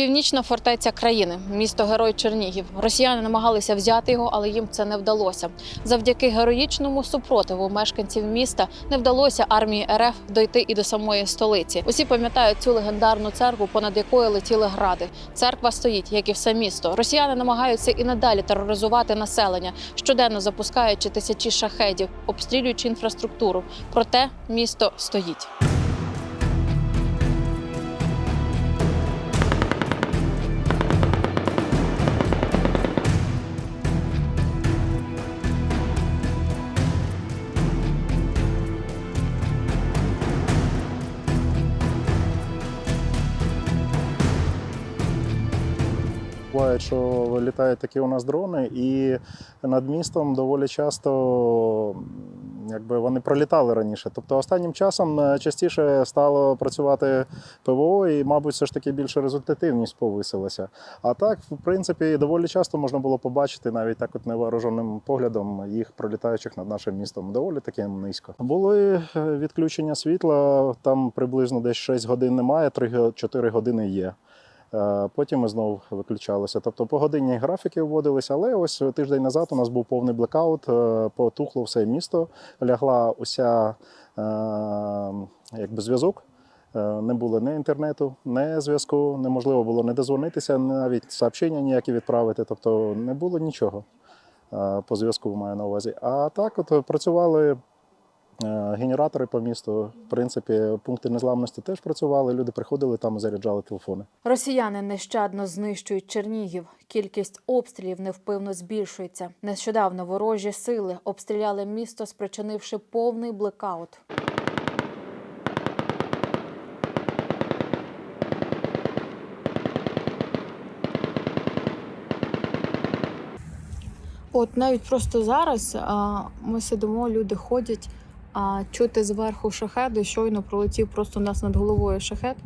Північна фортеця країни, місто Герой Чернігів. Росіяни намагалися взяти його, але їм це не вдалося. Завдяки героїчному супротиву мешканців міста не вдалося армії РФ дойти і до самої столиці. Усі пам'ятають цю легендарну церкву, понад якою летіли гради. Церква стоїть, як і все місто. Росіяни намагаються і надалі тероризувати населення, щоденно запускаючи тисячі шахедів, обстрілюючи інфраструктуру. Проте місто стоїть. Що вилітають такі у нас дрони, і над містом доволі часто якби, вони пролітали раніше. Тобто останнім часом е, частіше стало працювати ПВО, і, мабуть, все ж таки більше результативність повисилася. А так, в принципі, доволі часто можна було побачити навіть так, от невооруженим поглядом їх пролітаючих над нашим містом. Доволі таки низько. Були е, відключення світла, там приблизно десь 6 годин немає, 3-4 години є. Е, Потім ми знову виключалися. Тобто погодинні графіки вводилися, але ось тиждень назад у нас був повний блекаут, е, потухло все місто, лягла уся е, якби зв'язок. Не було ні інтернету, ні зв'язку, неможливо було не дозвонитися, навіть сообщення ніякі відправити. Тобто не було нічого по зв'язку, маю на увазі. А так, от працювали генератори по місту. В принципі, пункти незламності теж працювали. Люди приходили там і заряджали телефони. Росіяни нещадно знищують Чернігів. Кількість обстрілів невпинно збільшується. Нещодавно ворожі сили обстріляли місто, спричинивши повний блекаут. От навіть просто зараз а, ми сидимо, люди ходять, а чути зверху шахеди, щойно пролетів просто у нас над головою шахет,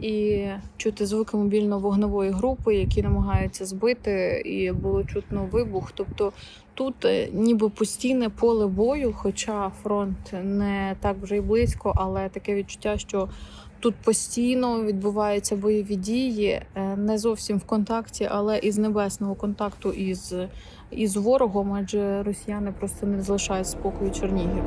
і чути звуки мобільно-вогневої групи, які намагаються збити, і було чутно вибух. Тобто тут е, ніби постійне поле бою, хоча фронт не так вже й близько, але таке відчуття, що тут постійно відбуваються бойові дії, е, не зовсім в контакті, але із небесного контакту із, із ворогом, адже росіяни просто не залишають спокою Чернігів.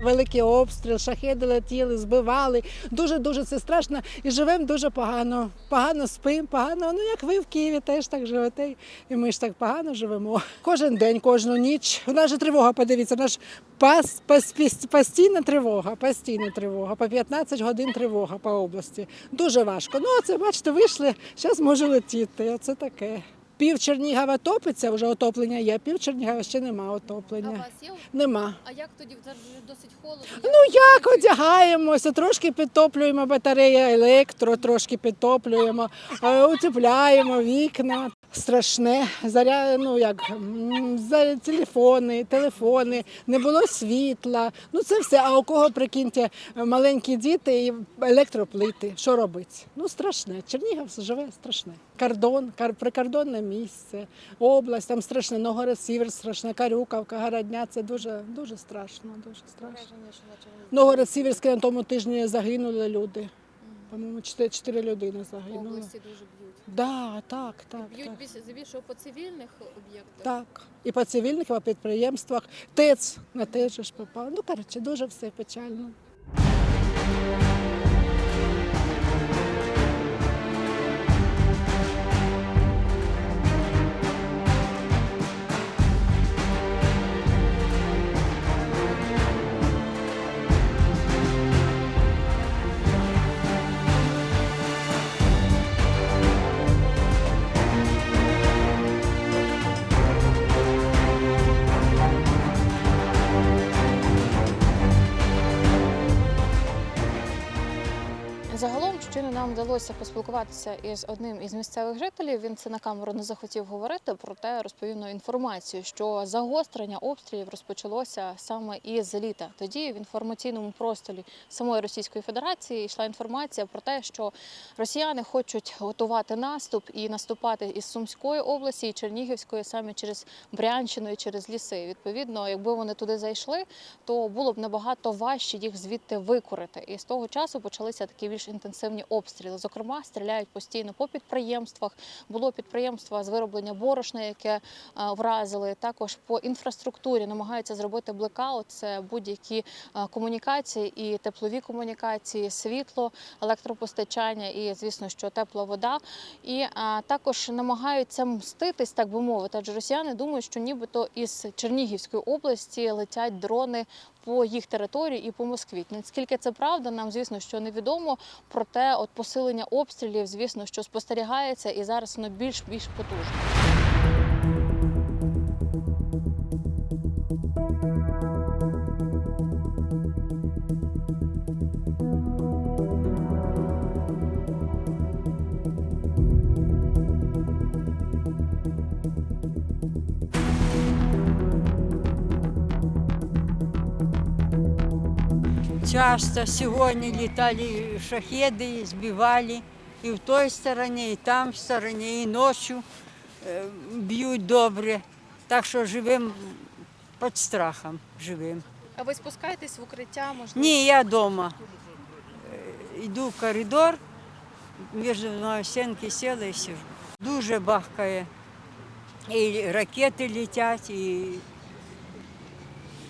Великий обстріл, шахеди летіли, збивали. Дуже дуже це страшно. І живемо дуже погано. Погано спимо, погано. Ну як ви в Києві теж так живете. І ми ж так погано живемо. Кожен день, кожну ніч. У нас же тривога, подивіться, у нас пас, пас, постійна тривога, постійна тривога. По 15 годин тривога по області. Дуже важко. Ну, це бачите, вийшли, зараз можу летіти. Оце таке. Пів Чернігова топиться, вже отоплення є, пів Чернігова ще нема отоплення. є? Нема. А як тоді досить холодно? Ну як одягаємося, трошки підтоплюємо батарея електро, трошки підтоплюємо, е, утепляємо вікна. Страшне, заря, ну як за телефони, телефони, не було світла. Ну це все. А у кого прикиньте, маленькі діти і електроплити. Що робити? Ну страшне. Чернігів живе страшне. Кордон, кар, прикордонне місце, область, там страшне, Новгород-Сівер, страшне, Карюкавка, Городня. Це дуже, дуже страшно, дуже страшно. Новгород-Сіверський на тому тижні загинули люди. По-моєму, чотири, чотири людини загинули. області дуже б'ють. Да, так, так, Б'ють більше по цивільних об'єктах. Так. І по цивільних, і по підприємствах. ТЕЦ на ТЕЦ же ж попав. Ну, коротше, дуже все печально. Нам вдалося поспілкуватися із одним із місцевих жителів. Він це на камеру не захотів говорити, проте розповів нам інформацію, що загострення обстрілів розпочалося саме із літа. Тоді в інформаційному просторі самої Російської Федерації йшла інформація про те, що росіяни хочуть готувати наступ і наступати із Сумської області і Чернігівської саме через Брянщину і через ліси. Відповідно, якби вони туди зайшли, то було б набагато важче їх звідти викорити. І з того часу почалися такі більш інтенсивні обстріли. Зокрема, стріляють постійно по підприємствах. Було підприємство з вироблення борошна, яке е, вразили. Також по інфраструктурі намагаються зробити блекаут. Це будь-які е, комунікації і теплові комунікації, світло, електропостачання і, звісно, що тепла вода. І е, також намагаються мститись, так би мовити. Адже росіяни думають, що нібито із Чернігівської області летять дрони по їх території і по Москві. Наскільки це правда, нам звісно, що невідомо. Проте, от посилення обстрілів, звісно, що спостерігається, і зараз воно більш більш потужне. Часто сегодня летали шахеды, сбивали и в той стороне, и там в стороне, и ночью э, бьют добре. Так що живемо під страхом. Живем. А ви спускаєтесь в укриття? Можливо? Ні, я вдома. Йду в коридор, між мною стінки сіла і сижу. Дуже бахкає. І ракети летять, і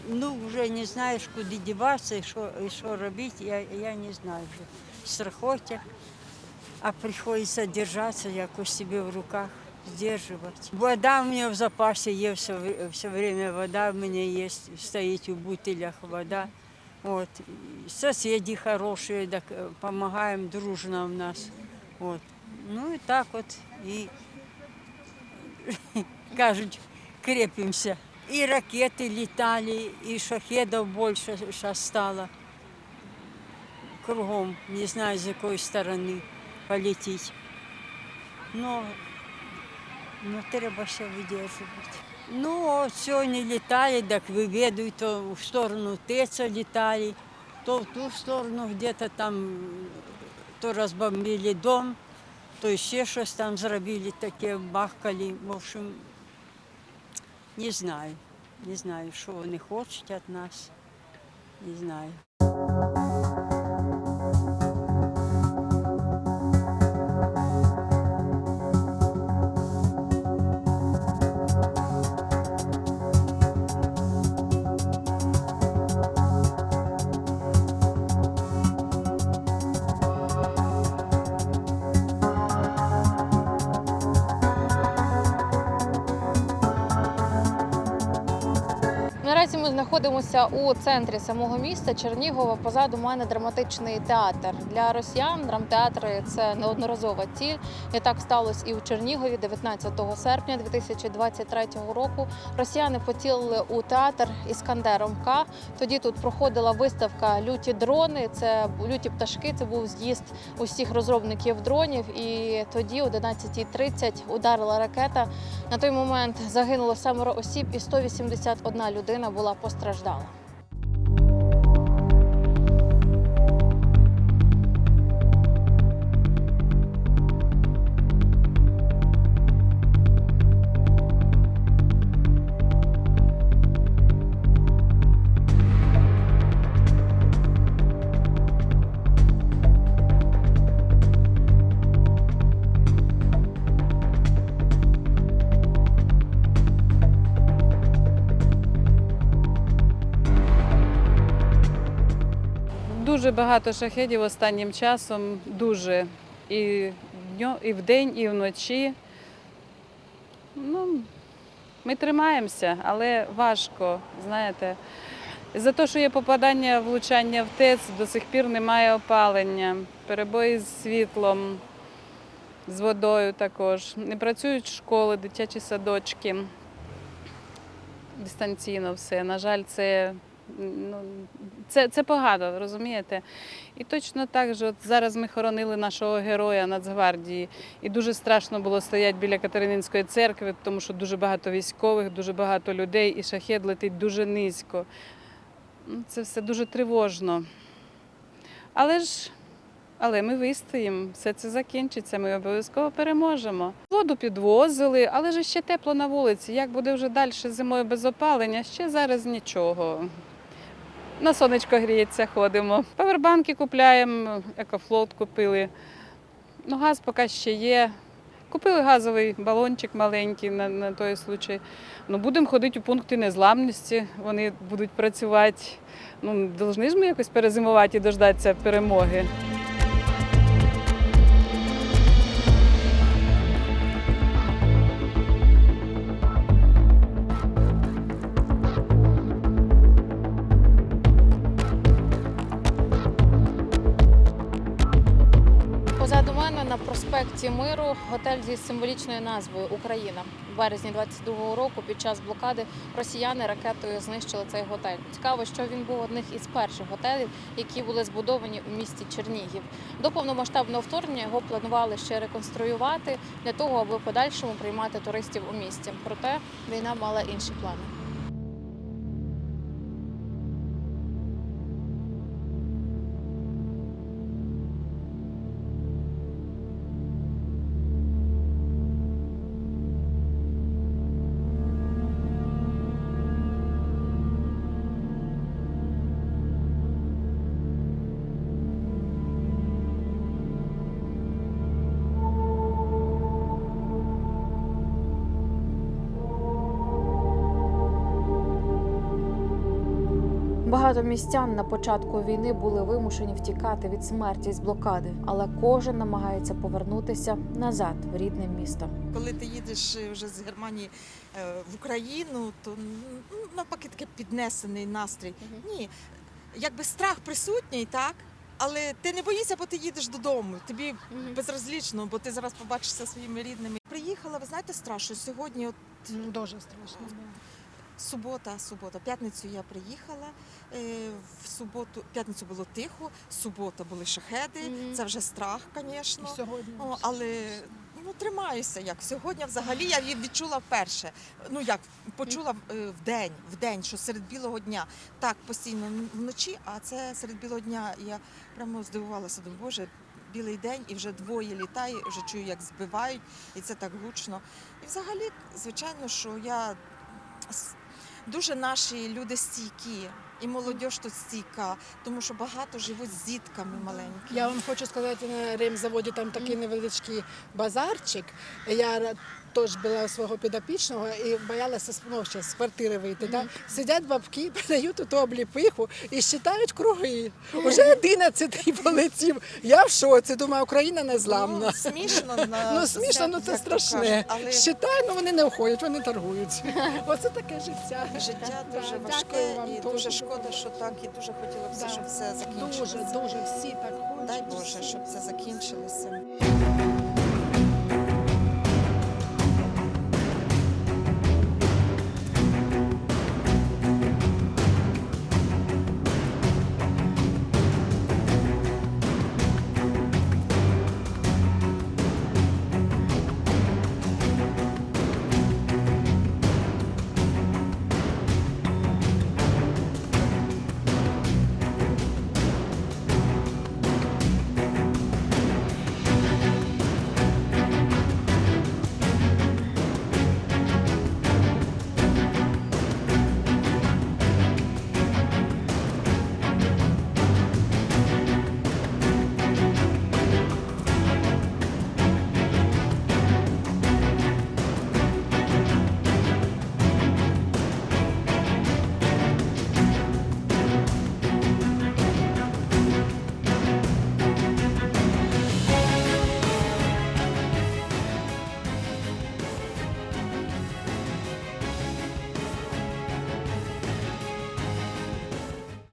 ну, вже не знаєш, куди діватися і що, і що робити, я, я не знаю вже. Страхоття, а приходиться держатися якось себе в руках, здержувати. Вода у мене в запасі є все, все время, вода в мене є, стоїть у бутилях вода. Вот. И Соседи хорошие, так помогаем дружно у нас. Вот. Ну и так вот и кажуть, крепимся. И ракеты летали, и шахедов больше сейчас стало. Кругом, не знаю, с какой стороны полететь. Но, но треба ще видержувати. Ну, сьогодні літали, так виведують, то в сторону Теца літали, то в ту сторону где-то там то розбомбили дом, то ще щось там зробили таке, бахкали. В общем, не знаю. Не знаю, що вони хочуть від нас. Не знаю. Знаходимося у центрі самого міста Чернігова. Позаду мене драматичний театр. Для росіян драмтеатри це неодноразова ціль. І так сталося і у Чернігові 19 серпня 2023 року. Росіяни поцілили у театр Іскандером К. Тоді тут проходила виставка Люті дрони. Це люті пташки. Це був з'їзд усіх розробників дронів. І тоді, о 11.30, ударила ракета. На той момент загинуло семеро осіб, і 181 людина була постраждала. Дуже багато шахедів останнім часом, дуже. І, дньо, і вдень, і вночі. Ну, ми тримаємося, але важко, знаєте. За те, що є попадання, влучання в ТЕЦ, до сих пір немає опалення, перебої з світлом, з водою також. Не працюють школи, дитячі садочки. Дистанційно все. На жаль, це Ну, це, це погано, розумієте? І точно так же, от зараз ми хоронили нашого героя Нацгвардії, і дуже страшно було стояти біля Катерининської церкви, тому що дуже багато військових, дуже багато людей, і шахет летить дуже низько. Ну, Це все дуже тривожно. Але ж але ми вистоїмо, все це закінчиться, ми обов'язково переможемо. Воду підвозили, але ж ще тепло на вулиці. Як буде вже далі зимою без опалення, ще зараз нічого. На сонечко гріється, ходимо. Павербанки купляємо, екофлот купили. Ну, газ поки ще є. Купили газовий балончик маленький на, на той случай. Ну, будемо ходити у пункти незламності, вони будуть працювати. Ну, повинні ж ми якось перезимувати і дождатися перемоги. Мене на проспекті Миру готель зі символічною назвою Україна. У березні 22-го року під час блокади росіяни ракетою знищили цей готель. Цікаво, що він був одних із перших готелів, які були збудовані у місті Чернігів. До повномасштабного вторгнення його планували ще реконструювати для того, аби в подальшому приймати туристів у місті. Проте війна мала інші плани. Багато містян на початку війни були вимушені втікати від смерті з блокади, але кожен намагається повернутися назад в рідне місто. Коли ти їдеш е, вже з Германії е, в Україну, то ну, навпаки таке піднесений настрій. Ні, якби страх присутній, так. Але ти не боїшся, бо ти їдеш додому. Тобі безразлічно, бо ти зараз побачишся своїми рідними. Приїхала, ви знаєте, страшно. Сьогодні, от Дуже страшно. Субота, субота, п'ятницю я приїхала. е, В суботу, п'ятницю було тихо, субота були шахеди. Мгм. Це вже страх, звісно. сьогодні. О, але ну тримаюся як сьогодні. Взагалі я відчула вперше. Ну як почула е, в день, в день, що серед білого дня так постійно вночі, а це серед білого дня. Я прямо здивувалася. Думаю, боже. Білий день і вже двоє літає, вже чую, як збивають, і це так гучно. І взагалі, звичайно, що я дуже наші люди стійкі, і молодь тут стійка, тому що багато живуть з дітками маленькими. Я вам хочу сказати, на ремзаводі там такий невеличкий базарчик. Я теж була у свого підопічного і боялася ну, ще з квартири вийти. Да? Сидять бабки, продають ту обліпиху і считають круги. Уже одинадцятий полетів. Я в шоці, думаю, Україна не зламна. Ну, смішно, на, Ну смішно, ну як це то страшне. кажуть, але Считай, ну вони не входять, вони торгують. Оце таке життя. життя Да, дуже дякую важке вам і дуже. дуже шкода, що так, і дуже хотілося б, Да. щоб все закінчилося. Дуже, дуже всі так хочуть. Дай Боже, щоб це закінчилося.